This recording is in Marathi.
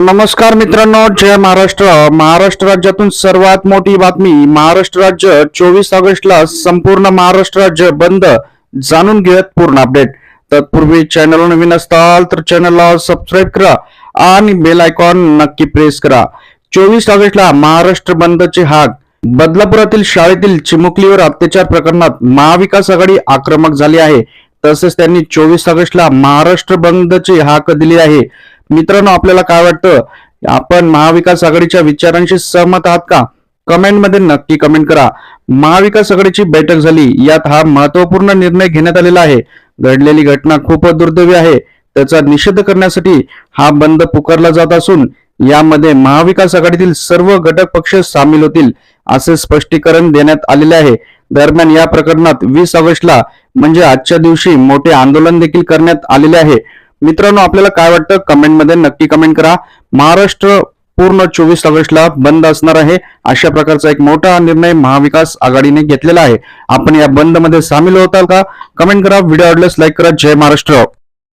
नमस्कार मित्रांनो जय महाराष्ट्र. महाराष्ट्र राज्यातून सर्वात मोठी बातमी महाराष्ट्र राज्य चोवीस ऑगस्टला संपूर्ण महाराष्ट्र राज्य बंद जाणून घेत पूर्ण अपडेट तत्पूर्वी चॅनल नवीन असताल तर चॅनलला सबस्क्राईब करा आणि बेल आयकॉन नक्की प्रेस करा. चोवीस ऑगस्टला महाराष्ट्र बंदचे हाक. बदलापुरातील शाळेतील चिमुकलीवर अत्याचार प्रकरणात महाविकास आघाडी आक्रमक झाली आहे. तसेच त्यांनी चोवीस ऑगस्टला महाराष्ट्र बंदची हाक दिली आहे. मित्रांनो आपल्याला काय वाटतं? आपण महाविकास आघाडीच्या विचारांशी सहमत आहात का? कमेंटमध्ये नक्की कमेंट करा. महाविकास आघाडीची बैठक झाली. यात हा महत्त्वपूर्ण निर्णय घेण्यात आलेला आहे. घडलेली घटना खूप दुर्दैवी आहे. त्याचा निषेध करण्यासाठी हा बंद पुकारला जात असून यामध्ये महाविकास आघाडीतील सर्व घटक पक्ष सामील होतील असे स्पष्टीकरण देण्यात आलेले आहे. दरम्यान या प्रकरणात वीस ऑगस्टला म्हणजे आजच्या दिवशी मोठे आंदोलन देखील करण्यात आलेले आहे. मित्रांनो आपल्याला काय वाटतं? कमेंटमध्ये नक्की कमेंट करा. महाराष्ट्र पूर्ण चोवीस ऑगस्टला बंद असणार आहे. अशा प्रकारचा एक मोठा निर्णय महाविकास आघाडीने घेतलेला आहे. आपण या बंदमध्ये सामील होताल का? कमेंट करा. व्हिडिओ आवडल्यास लाईक करा. जय महाराष्ट्र.